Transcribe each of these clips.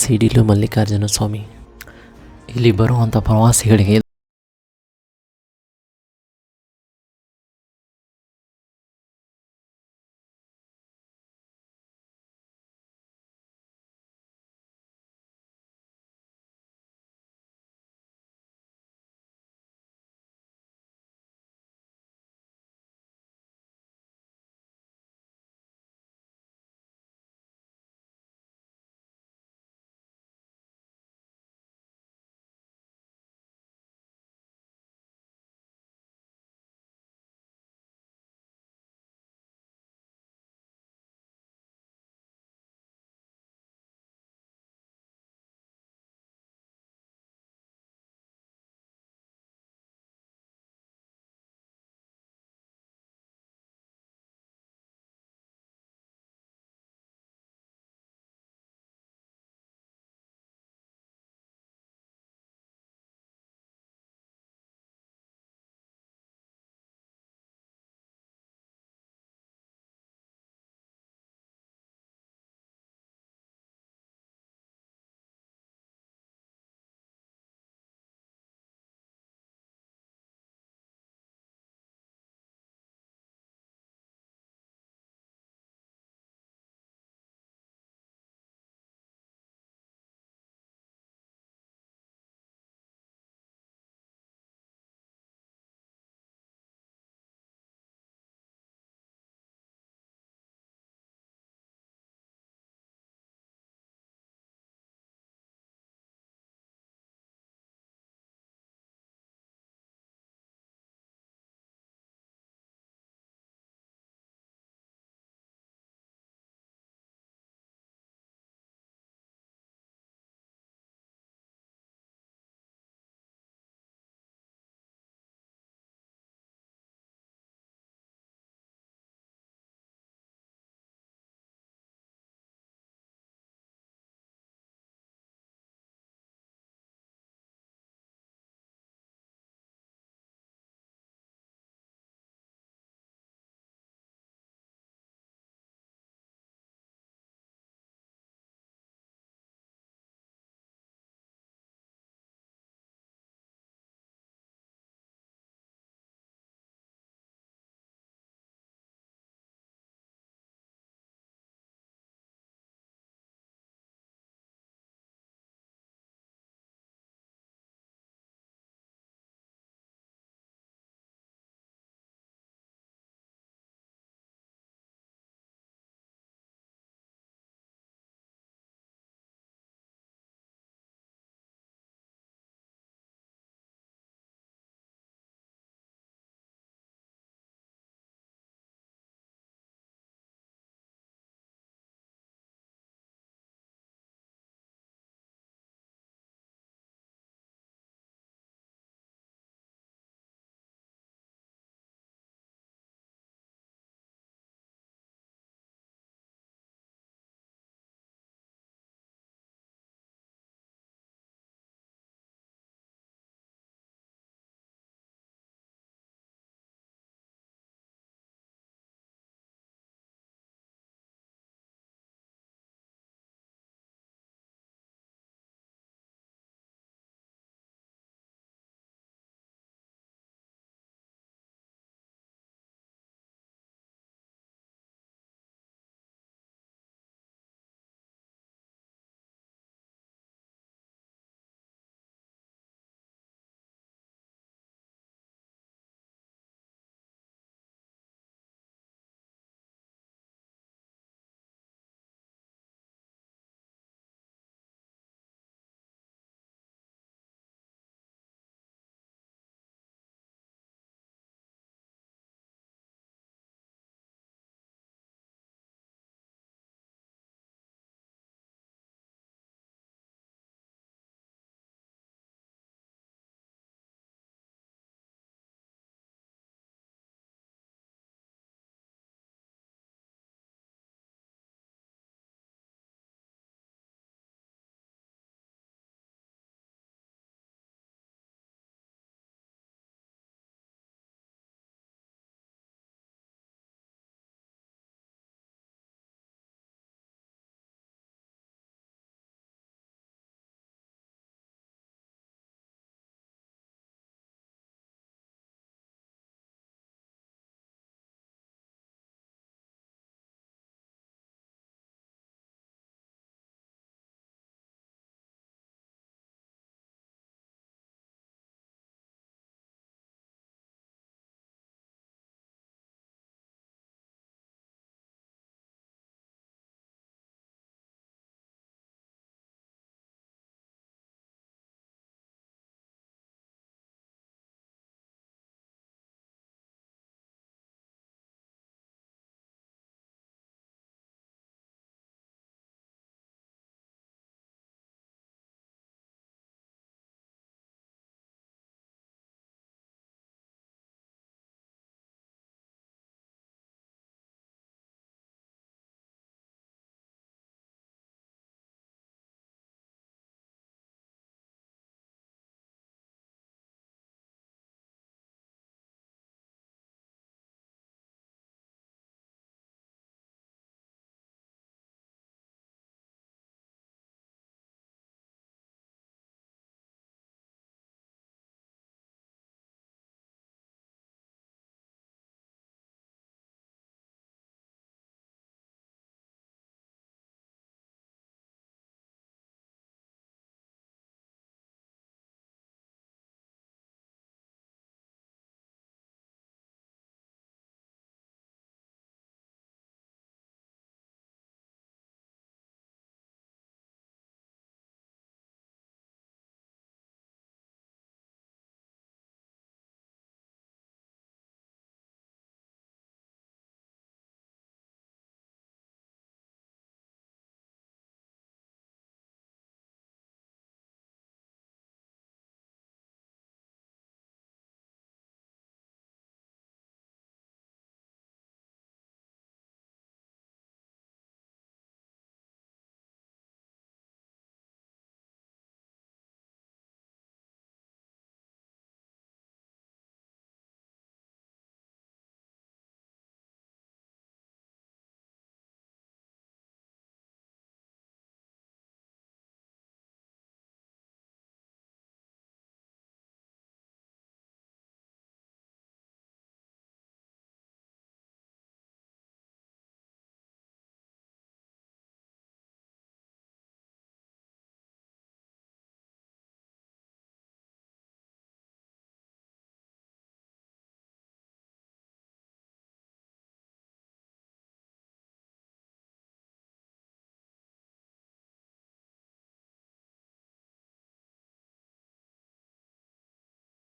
ಸಿಡಿಲು ಮಲ್ಲಿಕಾರ್ಜುನ ಸ್ವಾಮಿ. ಇಲ್ಲಿ ಬರುವಂಥ ಪ್ರವಾಸಿಗಳಿಗೆ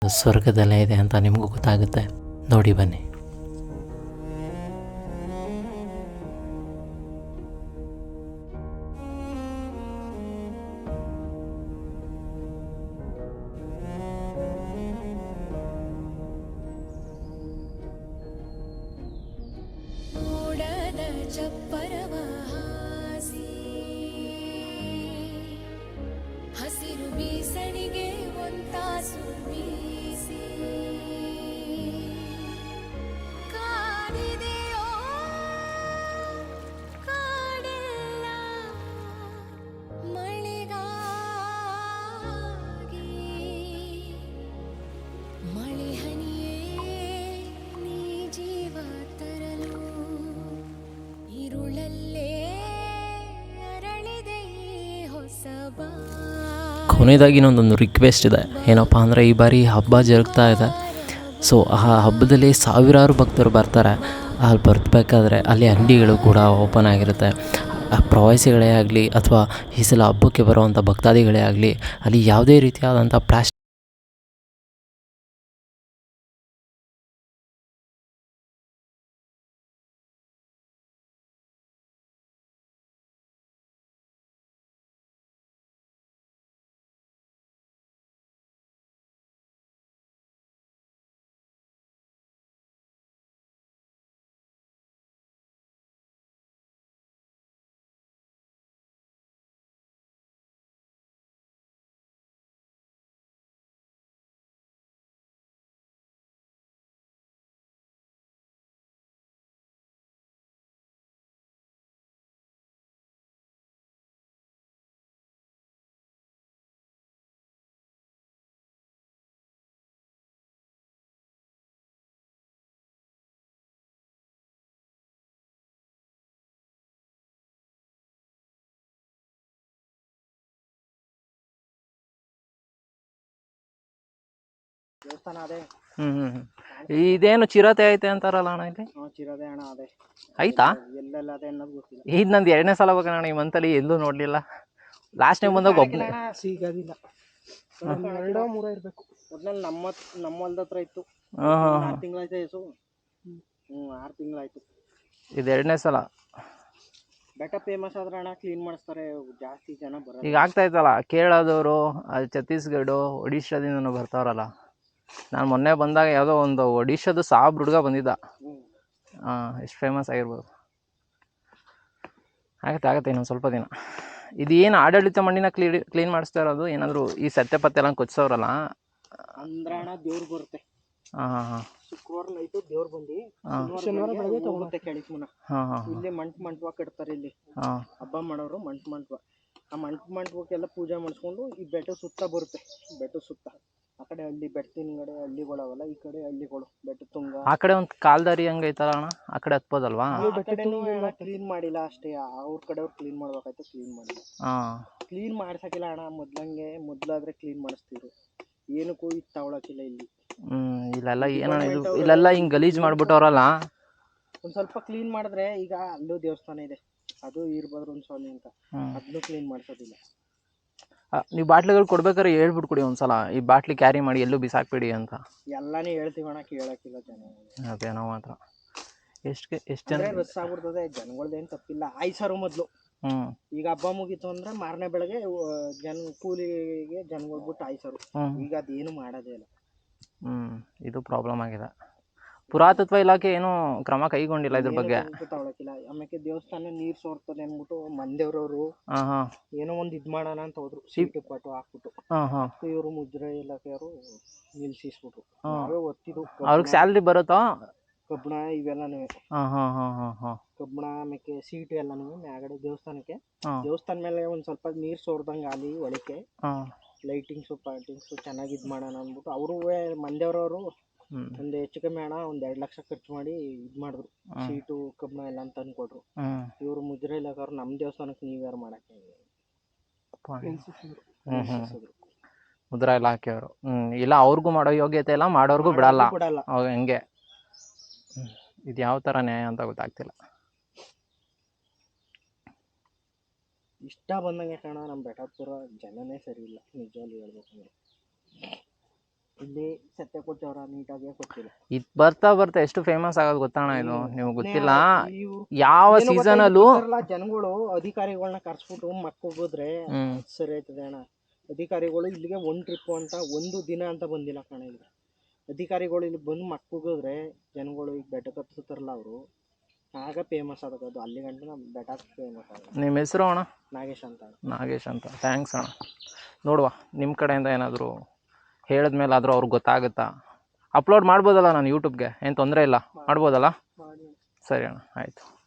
ಸ್ವರ್ಗದಲ್ಲೇ ಇದೆ ಅಂತ ನಿಮಗೂ ಗೊತ್ತಾಗುತ್ತೆ. ನೋಡಿ ಬನ್ನಿ. ಕೊನೆಯದಾಗಿ ಇನ್ನೊಂದೊಂದು ರಿಕ್ವೆಸ್ಟ್ ಇದೆ. ಏನಪ್ಪ ಅಂದರೆ ಈ ಬಾರಿ ಹಬ್ಬ ಜರುಗ್ತಾ ಇದೆ. ಸೊ ಆ ಹಬ್ಬದಲ್ಲಿ ಸಾವಿರಾರು ಭಕ್ತರು ಬರ್ತಾರೆ. ಅಲ್ಲಿ ಬರ್ತಬೇಕಾದ್ರೆ ಅಲ್ಲಿ ಅಂಗಡಿಗಳು ಕೂಡ ಓಪನ್ ಆಗಿರುತ್ತೆ. ಆ ಪ್ರವಾಸಿಗಳೇ ಆಗಲಿ ಅಥವಾ ಈ ಸಲ ಹಬ್ಬಕ್ಕೆ ಬರುವಂಥ ಭಕ್ತಾದಿಗಳೇ ಆಗಲಿ, ಅಲ್ಲಿ ಯಾವುದೇ ರೀತಿಯಾದಂಥ ಪ್ಲಾಸ್ಟಿಕ್ ದೇವಸ್ಥಾನ ಅದೇ. ಹ್ಮ್ ಹ್ಮ್ ಹ್ಮ್. ಇದೇನು ಚಿರತೆ ಐತೆ ಅಂತಾರಲ್ಲ ಅಣ್ಣ ಇಲ್ಲಿ? ಚಿರತೆ ಚಿರದೆ ಅಣ್ಣ ಅದೇ. ಐತಾ? ಎಲ್ಲೆಲ್ಲ ಅದೇ ಅನ್ನೋದು ಗೊತ್ತಿಲ್ಲ. ಇದು ನಂದು ಎರಡನೇ ಸಲ ಹೋಗೋಣ ಅಣ್ಣ ಈ ಮಂತಲ್ಲಿ ಎಲ್ಲೂ ನೋಡ್ಲಿಲ್ಲ. ಲಾಸ್ಟ್ ಟೈಮ್ ಬಂದಾಗ ಒಬ್ಬ ಹಣ ಸಿಗೋದಿಲ್ಲ. ಎರಡೋ ಮೂರೋ ಇರಬೇಕು. ಒಟ್ನಲ್ಲಿ ನಮ್ಮ ನಮ್ಮ ಹೊಲ್ದ ಹತ್ರ ಇತ್ತು ಹಾಂ ಹಾಂ ಆರು ತಿಂಗಳಾಯ್ತು ಯೇಸು? ಹ್ಞೂ ಆರು ತಿಂಗಳಾಯ್ತು. ಇದು ಎರಡನೇ ಸಲ. ಬೆಟ್ಟ ಫೇಮಸ್ ಆದ್ರೆ ಅಣ್ಣ ಕ್ಲೀನ್ ಮಾಡಿಸ್ತಾರೆ ಜಾಸ್ತಿ ಜನ ಬರೋದು ಈಗ ಆಗ್ತಾ ಇತ್ತಲ್ಲ ಕೇರಳದವರು ಛತ್ತೀಸ್ಗಢ ಒಡಿಶಾದಿಂದನೂ ಬರ್ತಾರಲ್ಲ ನಾನು ಮೊನ್ನೆ ಬಂದಾಗ ಯಾವುದೋ ಒಂದು ಒಡಿಶಾದ ಸಾಬ್ ಹುಡುಗ ಬಂದಿದ್ದ. ಹಾಂ ಎಷ್ಟು ಫೇಮಸ್ ಆಗಿರ್ಬೋದು. ಆಗತ್ತೆ ಆಗತ್ತೆ ಇನ್ನೊಂದು ಸ್ವಲ್ಪ ದಿನ. ಇದು ಏನು ಆಡಳಿತ ಮಣ್ಣಿನ ಕ್ಲೀನ್ ಕ್ಲೀನ್ ಮಾಡಿಸ್ತಾ ಇರೋದು? ಏನಾದರೂ ಈ ಸತ್ಯ ಪತ್ತೆ ಎಲ್ಲ ಕೊಚ್ಚಿಸೋರಲ್ಲ? ಅಂದ್ರಣ ದೇವ್ರು ಬರುತ್ತೆ. ಹಾಂ ಹಾಂ ಹಾಂ. ಶುಕ್ರವಾರ ನೈಟು ದೇವ್ರು ಬಂದು ಶನಿವಾರ ಬೆಳಗ್ಗೆ ತಗೊಳುತ್ತೆ ಕೆಳಗೆ ಮುನ ಹಾಂ ಹಾಂ ಇಲ್ಲೇ ಮಂಟು ಮಂಟಪ ಕಟ್ತಾರೆ ಇಲ್ಲಿ. ಹಾಂ. ಹಬ್ಬ ಮಾಡೋರು ಮಂಟ್ ಮಂಟಪ. ಆ ಮಂಟು ಮಂಟಪಕ್ಕೆಲ್ಲ ಪೂಜೆ ಮಾಡಿಸ್ಕೊಂಡು ಈ ಬೆಟ್ಟ ಸುತ್ತ ಬರುತ್ತೆ. ಬೆಟ್ಟ ಸುತ್ತ. ಆ ಕಡೆ ಹಳ್ಳಿ ಬೆಟ್ಟ ಹಿಂದ್ಗಡೆ ಹಳ್ಳಿಗಳವಲ್ಲ ಈ ಕಡೆ ಹಳ್ಳಿಗಳು ಬೆಟ್ಟ ತುಂಗ. ಆ ಕಡೆ ಒಂದು ಕಾಲ್ದಾರಿ ಹಂಗೆ ಐತಲ್ಲ ಅಣ್ಣ? ಆ ಕಡೆ ಹತ್ಬೋದಲ್ವಾ? ಕ್ಲೀನ್ ಮಾಡಿಲ್ಲ ಅಷ್ಟೇ. ಅವ್ರ ಕಡೆಯವ್ರು ಕ್ಲೀನ್ ಮಾಡ್ಬೇಕಾಯ್ತು ಕ್ಲೀನ್ ಮಾಡಿಲ್ಲ. ಹಾಂ. ಕ್ಲೀನ್ ಮಾಡ್ಸಕ್ಕಿಲ್ಲ ಅಣ್ಣ ಮೊದ್ಲಂಗೆ ಮೊದ್ಲಾದ್ರೆ ಕ್ಲೀನ್ ಮಾಡಿಸ್ತಿದ್ರು. ಏನಕ್ಕೂ ಇದು ತಗೊಳಕಿಲ್ಲ ಇಲ್ಲಿ. ಹ್ಮ್ ಇಲ್ಲೆಲ್ಲ ಏನಣ್ಣ ಇದು? ಇಲ್ಲೆಲ್ಲ ಹಿಂಗೆ ಗಲೀಜ್ ಮಾಡ್ಬಿಟ್ಟವ್ರಲ್ಲ? ಒಂದ್ ಸ್ವಲ್ಪ ಕ್ಲೀನ್ ಮಾಡಿದ್ರೆ ಈಗ ಅಲ್ಲೂ ದೇವಸ್ಥಾನ ಇದೆ. ಅದು ವೀರಭದ್ರನ ಸ್ವಾಮಿ ಅಂತ. ಹ್ಮ್. ಅದನ್ನು ಕ್ಲೀನ್ ಮಾಡ್ಸೋದಿಲ್ಲ. ನೀವು ಬಾಟ್ಲಿಗಳು ಕೊಡ್ಬೇಕಾದ್ರೆ ಹೇಳ್ಬಿಟ್ಟು ಕೊಡಿ ಒಂದ್ಸಲ. ಈ ಬಾಟ್ಲಿ ಕ್ಯಾರಿ ಮಾಡಿ ಎಲ್ಲೂ ಬಿಸಾಕ್ಬೇಡಿ ಅಂತ. ಎಲ್ಲಾನೇ ಹೇಳ್ತೀವಣ್ಣ ಕೇಳಕ್ಕಿಲ್ಲ ಜನ. ಅದೇನೋ ಮಾತ್ರ. ಎಷ್ಟು ಎಷ್ಟು ಜನ ರಸ್ ಆಗ್ಬಿಡ್ತದೆ ಜನಗಳ್ದೇನು ತಪ್ಪಿಲ್ಲ. ಆಯ್ಸರು ಮೊದ್ಲು. ಹ್ಮ್. ಈಗ ಹಬ್ಬ ಮುಗೀತು ಅಂದ್ರೆ ಮಾರನೇ ಬೆಳಗ್ಗೆ ಜನ ಕೂಲಿಗೆ ಜನಗಳು ಬಿಟ್ಟು ಆಯ್ಸರು ಈಗ ಅದೇನು ಮಾಡೋದೇ ಇಲ್ಲ. ಹ್ಮ್. ಇದು ಪ್ರಾಬ್ಲಮ್ ಆಗಿದೆ. ಪುರಾತತ್ವ ಇಲಾಖೆ ಏನೂ ಕ್ರಮ ಕೈಗೊಂಡಿಲ್ಲ ಇದ್ರ ಬಗ್ಗೆ. ತಗೊಳಕಿಲ್ಲ ಆಮೇಲೆ ದೇವಸ್ಥಾನ ನೀರ್ ಸೋರ್ತದೆ ಅಂದ್ಬಿಟ್ಟು ಮಂದೇವ್ರವ್ರು ಹಾಂ ಹಾಂ. ಏನೋ ಒಂದ್ ಇದ್ ಮಾಡೋಣ ಅಂತ ಹೋದ್ರು. ಸೀಟು ಪಾಟು ಹಾಕ್ಬಿಟ್ಟು. ಹಾಂ ಹಾಂ. ಇವರು ಮುದ್ರೆ ಇಲಾಖೆಯವರು ನಿಲ್ಸಿಸ್ಬಿಟ್ರು. ಒತ್ತಿದ್ರು ನಾವೇ ಅವ್ರಿಗೆ ಸ್ಯಾಲ್ರಿ ಬರುತ್ತೋ? ಕಬ್ಬಣ ಇವೆಲ್ಲನೂ ಹಾಂ ಹಾಂ ಹಾಂ ಹಾಂ ಹಾಂ. ಕಬ್ಬಣ ಆಮೇಲೆ ಸೀಟು ಎಲ್ಲನೂ ಮ್ಯಾಗಡೆ ದೇವಸ್ಥಾನಕ್ಕೆ. ಹಾಂ. ದೇವಸ್ಥಾನ ಮೇಲೆ ಒಂದ್ ಸ್ವಲ್ಪ ನೀರ್ ಸೋರ್ದಂಗ ಅಲ್ಲಿ ಒಳಕ್ಕೆ. ಲೈಟಿಂಗ್ಸ್ ಲೈಟಿಂಗ್ಸು ಪಾರ್ಟಿಂಗ್ಸು ಚೆನ್ನಾಗಿ ಇದ್ ಮಾಡೋಣ ಅಂದ್ಬಿಟ್ಟು. ಅವರು ಮಂಡ್ಯವ್ರವರು ಹ್ಮ್ ಒಂದು ಹೆಚ್ಚು ಕಮ್ಮಿ ಹಣ ಒಂದು ಎರಡು ಲಕ್ಷ ಖರ್ಚು ಮಾಡಿ ಇದು ಮಾಡಿದ್ರು. ಸೀಟು ಕಬ್ಬಣ ಎಲ್ಲ ಅಂತ ತಂದ್ಕೊಟ್ರು ಇವ್ರು ಇವರು ಮುದ್ರೆ ನಮ್ ನಮ್ಮ ದೇವಸ್ಥಾನಕ್ಕೆ ನೀವ್ಯಾರು ಮಾಡಕ್ಕೆ ಹ್ಮ್ ಮುದ್ರಾ ಇಲಾಖೆಯವರು. ಹ್ಮ್ ಇಲ್ಲ ಅವ್ರಿಗೂ ಮಾಡೋ ಯೋಗ್ಯತೆ ಇಲ್ಲ ಮಾಡೋರ್ಗೂ ಬಿಡಲ್ಲ. ಹೆಂಗೆ? ಇದು ಯಾವ ಥರ ನ್ಯಾಯ ಅಂತ ಗೊತ್ತಾಗ್ತಿಲ್ಲ. ಇಷ್ಟ ಬಂದಂಗೆ ಕಾಣ ನಮ್ಮ ಬೆಟ್ಟಪುರ ಜನನೇ ಸರಿ ಇಲ್ಲ. ನಿಜವಾಗ್ಲೂ ಹೇಳ್ಬೇಕಂದ್ರೆ ಇಲ್ಲಿ ಸತ್ಯ ಕೊಟ್ಟವರ ನೀಟಾಗಿ ಕೊಟ್ಟಿಲ್ಲ ಇದ್ ಬರ್ತಾ ಬರ್ತಾ ಎಷ್ಟು ಫೇಮಸ್ ಆಗೋದು ಗೊತ್ತಾಣ ಇದು? ನಿಮ್ಗೆ ಗೊತ್ತಿಲ್ಲ? ಯಾವ ಸೀಸನ್ ಅಲ್ಲೂ ಸೀಸನಲ್ಲೂ ಜನಗಳು ಅಧಿಕಾರಿಗಳನ್ನ ಕರ್ಸ್ಬಿಟ್ಟು ಮಕ್ಕೋಗಿದ್ರೆ ಸರಿ ಆಯ್ತದೆ ಅಣ್ಣ. ಅಧಿಕಾರಿಗಳು ಇಲ್ಲಿಗೆ ಒಂದ್ ಟ್ರಿಪ್ ಅಂತ ಒಂದು ದಿನ ಅಂತ ಬಂದಿಲ್ಲ ಕಣ ಇಲ್ಲಿ. ಅಧಿಕಾರಿಗಳು ಇಲ್ಲಿ ಬಂದು ಮಕ್ಕೋಗಿದ್ರೆ ಜನಗಳು ಈಗ ಬೆಟ್ಟ ಕತ್ಸುತ್ತಾರಲ್ಲ ಅವರು ಆಗ ಫೇಮಸ್ ಆಗೋದು ಅದು. ಅಲ್ಲಿ ಗಂಟೆ ನಮ್ಮ ಬೆಟ್ಟ ಫೇಮಸ್ ಆಗೋದು ನಿಮ್ಮ ಹೆಸರು ಅಣ್ಣ? ನಾಗೇಶ್ ಅಂತ. ನಾಗೇಶ್ ಅಂತ. ಥ್ಯಾಂಕ್ಸ್ ಅಣ್ಣ. ನೋಡುವ ನಿಮ್ಮ ಕಡೆಯಿಂದ ಏನಾದರೂ ಹೇಳಿದ್ಮೇಲೆ ಆದರೂ ಅವ್ರಿಗೆ ಗೊತ್ತಾಗುತ್ತಾ? ಅಪ್ಲೋಡ್ ಮಾಡ್ಬೋದಲ್ಲ ನಾನು ಯೂಟ್ಯೂಬ್ಗೆ ಏನು ತೊಂದರೆ ಇಲ್ಲ? ಮಾಡ್ಬೋದಲ್ಲ? ಮಾಡಿ. ಸರಿ ಅಣ್ಣ ಆಯಿತು.